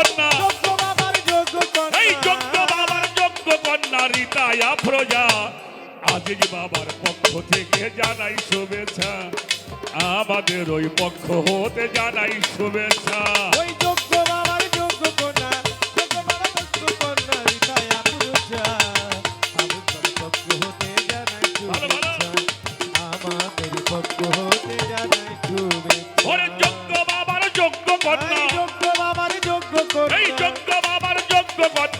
কন্যা এই যোগ্য বাবার যোগ্য কন্যা রীতায়া প্রজা। আজিজ বাবার পক্ষ থেকে জানাই শুভেচ্ছা। আমাদের ওই পক্ষ হতে জানাই শুভেচ্ছা। ওই যোগ্য বাবার যোগ্য কন্যা যোগ্য বাবার যোগ্য কন্যা রিতায়া পুরুষা আমাদের পক্ষ হতে জানাই। শুভেচ্ছা। আমাদের পক্ষ হতে জানাই শুভেচ্ছা। ওরে যোগ্য বাবার যোগ্য কন্যা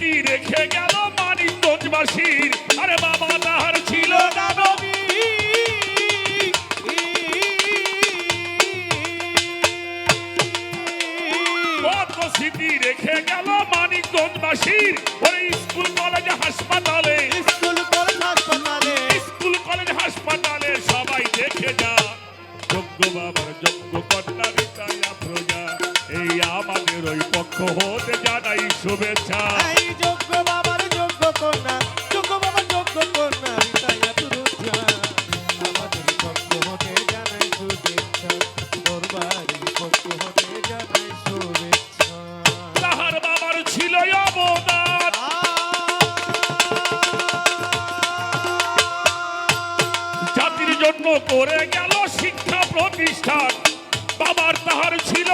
স্মৃতি রেখে গেল মানিকগঞ্জবাসীর? আরে বাবা নাহার ছিল কত স্মৃতি রেখে গেল মানিকগঞ্জবাসীর? ওরে স্কুল কলেজ হাসপাতালে। স্কুল কলেজ হাসপাতালে। স্কুল কলেজ হাসপাতালে সবাই দেখে যা। যোগ্য বাবার যোগ্য কন্যা রিতায়া প্রজা। এই আমাদের ওই পক্ষ হতে জানাই শুভেচ্ছা। এই যোগ্য বাবার যোগ্য কন্যা যোগ্য বাবার যোগ্য কন্যা জাতির জন্য করে গেল শিক্ষা প্রতিষ্ঠান। বাবার তাহার ছিল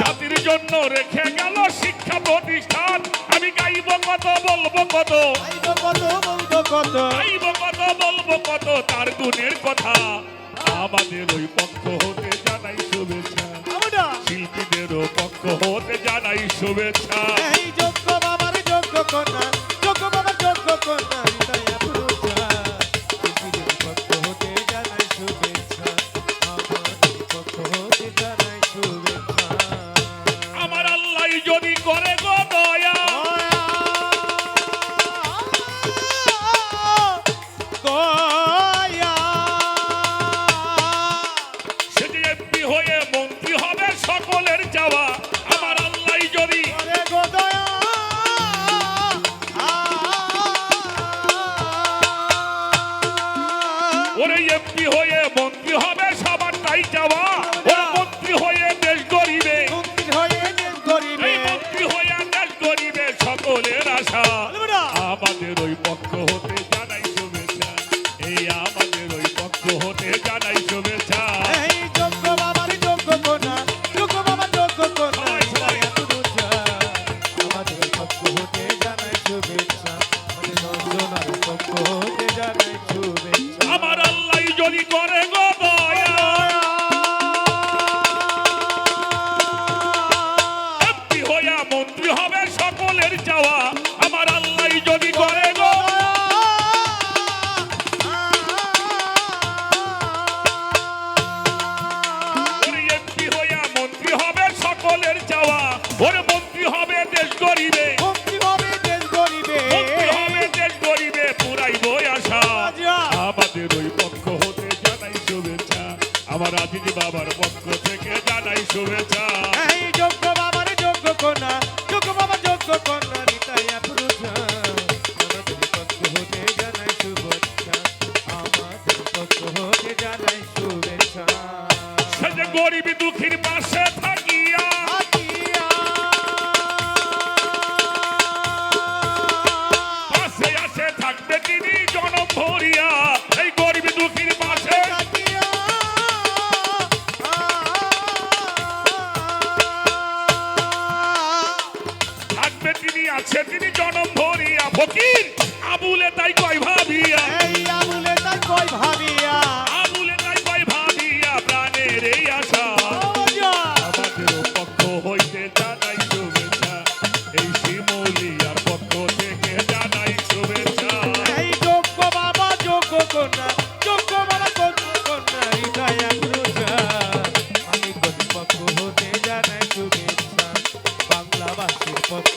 জাতির জন্য রেখে গেল শিক্ষা প্রতিষ্ঠান। আমি গাইব কত বলব কত। গাইব কত বলব কত তার গুণের কথা। আমাদের ওই পক্ষ হতে জানাই শুভেচ্ছা। শিল্পীদেরও পক্ষ হতে জানাই শুভেচ্ছা। আমার গরিবে ভক্তি হবে দেশ গরিবে মন্ত্রী হবে দেশ গরিবে পুরাই বই আশা। আমাদের ওই পক্ষ হতে জানাই শুভেচ্ছা। আমার আজিজ বাবার পক্ষ থেকে জানাই শুভেচ্ছা। এই যোগ্য বাবার যোগ্য কোনা যোগ্য বাবার যোগ্য কোনা রিতায়া পুরুষা আমাদের পক্ষ হতে জানাই শুভেচ্ছা। আমাদের পক্ষ হতে জানাই শুভেচ্ছা। সে গরিব দুঃখীর পাশে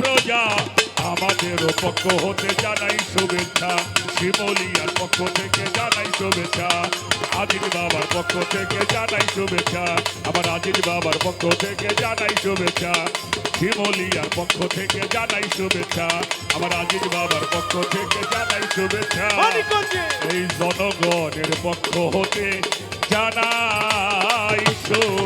প্রজা আমাদের পক্ষ হতে জানাই শুভেচ্ছা। শিমলিয়ার পক্ষ থেকে জানাই শুভেচ্ছা। আজিজ বাবার পক্ষ থেকে জানাই শুভেচ্ছা। আমার আজিজ বাবার পক্ষ থেকে জানাই শুভেচ্ছা। শিমলিয়ার পক্ষ থেকে জানাই শুভেচ্ছা। আমার আজিজ বাবার পক্ষ থেকে জানাই শুভেচ্ছা। এই জনগণের পক্ষ হতে জানাই শুভেচ্ছা।